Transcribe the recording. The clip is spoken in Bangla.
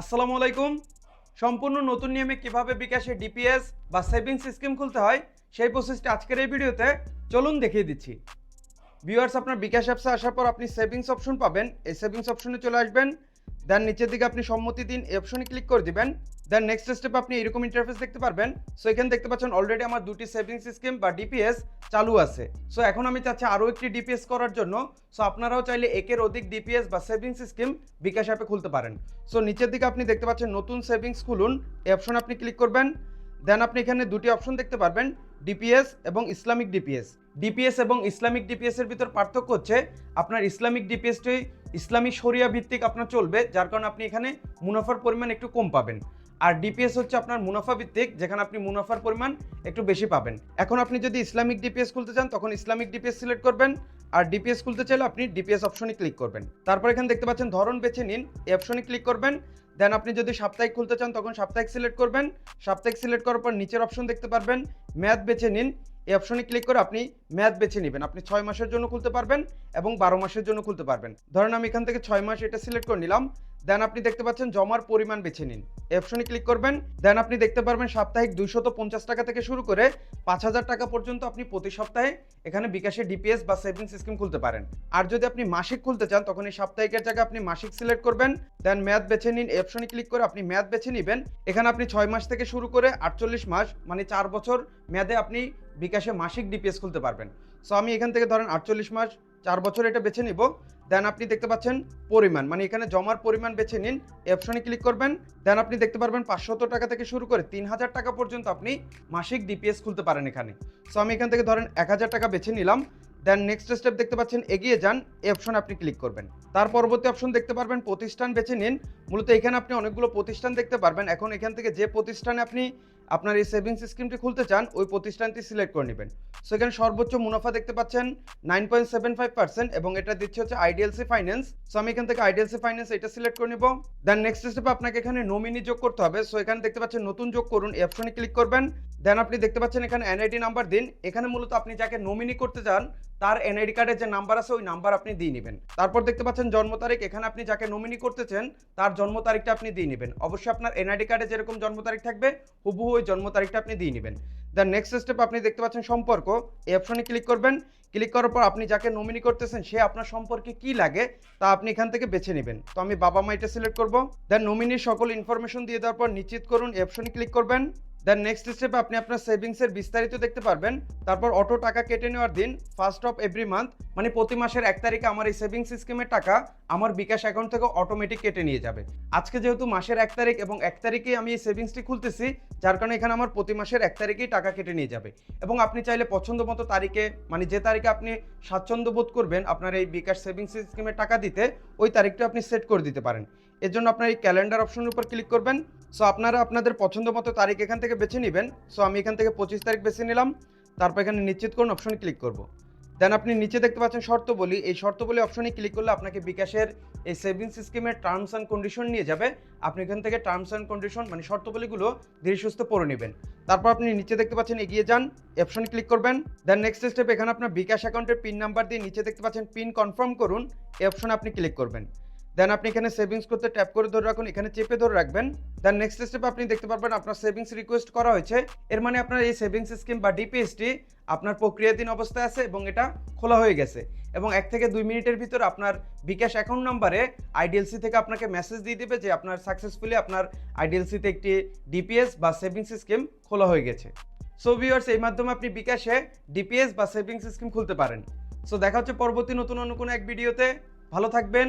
আসসালামু আলাইকুম। সম্পূর্ণ নতুন নিয়মে কীভাবে বিকাশে ডিপিএস বা সেভিংস স্কিম খুলতে হয়, সেই প্রসেসটি আজকের এই ভিডিওতে চলুন দেখিয়ে দিচ্ছি। ভিউয়ার্স আপনার বিকাশ অ্যাপসে আসার পর আপনি সেভিংস অপশন পাবেন। এই সেভিংস অপশনে চলে আসবেন। দেন নিচের দিকে আপনি সম্মতি দিন, এই অপশনে ক্লিক করে দিবেন। দেন নেক্সট স্টেপ আপনি এরকম ইন্টারফেস দেখতে পারবেন। সো এখানে দেখতে পাচ্ছেন অলরেডি আমার দুটি সেভিংস স্কিম বা ডিপিএস চালু আছে। সো এখন আমি চাচ্ছি আরও একটি ডিপিএস করার জন্য। সো আপনারাও চাইলে একের অধিক ডিপিএস বা সেভিংস স্কিম বিকাশ অ্যাপে খুলতে পারেন। সো নিচের দিকে আপনি দেখতে পাচ্ছেন নতুন সেভিংস খুলুন। এই অপশন আপনি ক্লিক করবেন। দেন আপনি এখানে দুটি অপশন দেখতে পারবেন। ডিপিএস এবং ইসলামিক ডিপিএস ডিপিএস এবং ইসলামিক ডিপিএস এর ভিতর পার্থক্য হচ্ছে, আপনার ইসলামিক ডিপিএসটি ইসলামী শরিয়া ভিত্তিক আপনার চলবে, যার কারণে আপনি এখানে মুনাফার পরিমাণ একটু কম পাবেন। আর ডিপিএস হচ্ছে আপনার মুনাফা ভিত্তিক, যেখানে আপনি মুনাফার পরিমাণ একটু বেশি পাবেন। এখন আপনি যদি ইসলামিক ডিপিএস খুলতে চান, তখন ইসলামিক ডিপিএস সিলেক্ট করবেন। আর ডিপিএস খুলতে চাইলে আপনি ডিপিএস অপশনে ক্লিক করবেন। তারপর এখানে দেখতে পাচ্ছেন ধরন বেছে নিন, এই অপশনে ক্লিক করবেন। দেন আপনি যদি সাপ্তাহিক খুলতে চান, তখন সাপ্তাহিক সিলেক্ট করবেন। সাপ্তাহিক সিলেক্ট করার পর নিচের অপশন দেখতে পারবেন ম্যাথ বেছে নিন। এই অপশনে ক্লিক করে আপনি ম্যাথ বেছে নেবেন। আপনি ছয় মাসের জন্য খুলতে পারবেন এবং বারো মাসের জন্য খুলতে পারবেন। ধরেন আমি এখান থেকে ছয় মাস এটা সিলেক্ট করে নিলাম। দেন আপনি দেখতে পাচ্ছেন জমার পরিমাণ বেছে নিন। অপশনে ক্লিক করবেন। দেন আপনি দেখতে পারবেন সাপ্তাহিক দুইশত পঞ্চাশ টাকা থেকে শুরু করে পাঁচ হাজার টাকা পর্যন্ত আপনি প্রতি সপ্তাহে এখানে বিকাশে ডিপিএস বা সেভিংস স্কিম খুলতে পারেন। আর যদি আপনি মাসিক খুলতে চান, তখন এই সাপ্তাহিকের জায়গায় আপনি মাসিক সিলেক্ট করবেন। দেন ম্যাথ বেছে নিন অপশনে ক্লিক করে আপনি ম্যাথ বেছে নেবেন। এখানে আপনি ছয় মাস থেকে শুরু করে আটচল্লিশ মাস মানে চার বছর মেয়াদে আপনি বিকাশে মাসিক ডিপিএস খুলতে পারবেন। সো আমি এখান থেকে ধরেন আটচল্লিশ মাস চার বছর এটা বেছে নিব। দেন আপনি দেখতে পাচ্ছেন পরিমাণ মানে এখানে জমার পরিমাণ বেছে নিন অপশনে ক্লিক করবেন দেন আপনি দেখতে পারবেন পাঁচশত টাকা থেকে শুরু করে তিন হাজার টাকা পর্যন্ত আপনি মাসিক ডিপিএস খুলতে পারেন এখানে। সো আমি এখান থেকে ধরেন এক হাজার টাকা বেছে নিলাম দেন নেক্সট স্টেপ দেখতে পাচ্ছেন এগিয়ে যান, এই অপশনে আপনি ক্লিক করবেন। তার পরবর্তী অপশন দেখতে পারবেন, প্রতিষ্ঠান বেছে নিন। মূলত এখানে আপনি অনেকগুলো প্রতিষ্ঠান দেখতে পারবেন। এখন এখান থেকে যে প্রতিষ্ঠানে আপনি আপনার এই সেভিংস স্কিমটি খুলতে চান, ওই প্রতিষ্ঠানটি সিলেক্ট করে নেবেন। সো এখানে সর্বোচ্চ মুনাফা দেখতে পাচ্ছেন nine point seven five percent এবং এটা দিচ্ছে হচ্ছে আইডিএলসি ফাইন্যান্স সো আমি এখান থেকে আইডিএলসি ফাইন্যান্স এটা সিলেক্ট করে নিব। দেন নেক্সট স্টেপে আপনাকে এখানে নমিনি যোগ করতে হবে। সো এখানে দেখতে পাচ্ছেন নতুন যোগ করুন অপশনে ক্লিক করবেন। দেন আপনি দেখতে পাচ্ছেন এখানে এনআইডি নাম্বার দিন। এখানে মূলত আপনি যাকে নমিনি করতে চান, তার এনআইডি কার্ডের যে নাম্বার আছে, ওই নাম্বার আপনি দিয়ে নেবেন। তারপর দেখতে পাচ্ছেন জন্ম তারিখ। এখানে আপনি যাকে নমিনি করতে চান, তার জন্ম তারিখটা আপনি দিয়ে নেবেন। অবশ্যই আপনার এনআইডি কার্ডে যেরকম জন্ম তারিখ থাকবে, হুবহু ওই জন্ম তারিখটা আপনি দিয়ে নেবেন। দেন নেক্সট স্টেপ আপনি দেখতে পাচ্ছেন সম্পর্ক। এই অপশনে ক্লিক করবেন। ক্লিক করার পর আপনি যাকে নমিনি করতেছেন, সে আপনার সম্পর্কে কি লাগে, তা আপনি এখান থেকে বেছে নেবেন। তো আমি বাবা মা এটা সিলেক্ট করব। দেন নমিনির সকল ইনফরমেশন দিয়ে দেওয়ার পর নিশ্চিত করুন অপশনে ক্লিক করবেন। দেন নেক্সট স্টেপে আপনি আপনার সেভিংসের বিস্তারিত দেখতে পারবেন। তারপর অটো টাকা কেটে নেওয়ার দিন ফার্স্ট অফ এভরি মান্থ মানে প্রতি মাসের এক তারিখে আমার এই সেভিংস স্কিমের টাকা আমার বিকাশ অ্যাকাউন্ট থেকে অটোমেটিক কেটে নিয়ে যাবে। আজকে যেহেতু মাসের এক তারিখ এবং এক তারিখেই আমি এই সেভিংসটি খুলতেছি, যার কারণে এখানে আমার প্রতি মাসের এক তারিখেই টাকা কেটে নিয়ে যাবে। এবং আপনি চাইলে পছন্দ মতো তারিখে মানে যে তারিখে আপনি স্বাচ্ছন্দ্য বোধ করবেন আপনার এই বিকাশ সেভিংস স্কিমে টাকা দিতে, ওই তারিখটা আপনি সেট করে দিতে পারেন। এর জন্য আপনার এই ক্যালেন্ডার অপশনের উপর ক্লিক করবেন। সো আপনারা আপনাদের পছন্দ মতো তারিখ এখান থেকে বেছে নেবেন। সো আমি এখান থেকে পঁচিশ তারিখ বেছে নিলাম। তারপর এখানে নিশ্চিত করুন অপশনে ক্লিক করব। দেন আপনি নিচে দেখতে পাচ্ছেন শর্ত বলি এই শর্ত বলি অপশনে ক্লিক করলে আপনাকে বিকাশের এই সেভিংস স্কিমের টার্মস অ্যান্ড কন্ডিশন নিয়ে যাবে। আপনি এখান থেকে টার্মস অ্যান্ড কন্ডিশন মানে শর্তবলীগুলো ধীরে সুস্থ পড়ে নেবেন। তারপর আপনি নিচে দেখতে পাচ্ছেন এগিয়ে যান অপশনে ক্লিক করবেন। দেন নেক্সট স্টেপ এখানে আপনার বিকাশ অ্যাকাউন্টের পিন নাম্বার দিয়ে নিচে দেখতে পাচ্ছেন পিন কনফার্ম করুন। এই অপশনে আপনি ক্লিক করবেন। দেন আপনি এখানে সেভিংস করতে ট্যাপ করে ধরে রাখুন, এখানে চেপে ধরে রাখবেন। দেন নেক্সট স্টেপ আপনি দেখতে পারবেন আপনার সেভিংস রিকোয়েস্ট করা হয়েছে। এর মানে আপনার এই সেভিংস স্কিম বা ডিপিএসটি আপনার প্রক্রিয়াধীন অবস্থায় আছে এবং এটা খোলা হয়ে গেছে। এবং এক থেকে দুই মিনিটের ভিতর আপনার বিকাশ অ্যাকাউন্ট নাম্বারে আইডিএলসি থেকে আপনাকে মেসেজ দিয়ে দেবে যে আপনার সাকসেসফুলি আপনার আইডিএলসিতে একটি ডিপিএস বা সেভিংস স্কিম খোলা হয়ে গেছে। সো ভিউয়ার্স এই মাধ্যমে আপনি বিকাশে ডিপিএস বা সেভিংস স্কিম খুলতে পারেন। সো দেখা হচ্ছে পরবর্তী নতুন অন্য কোনো এক ভিডিওতে ভালো থাকবেন।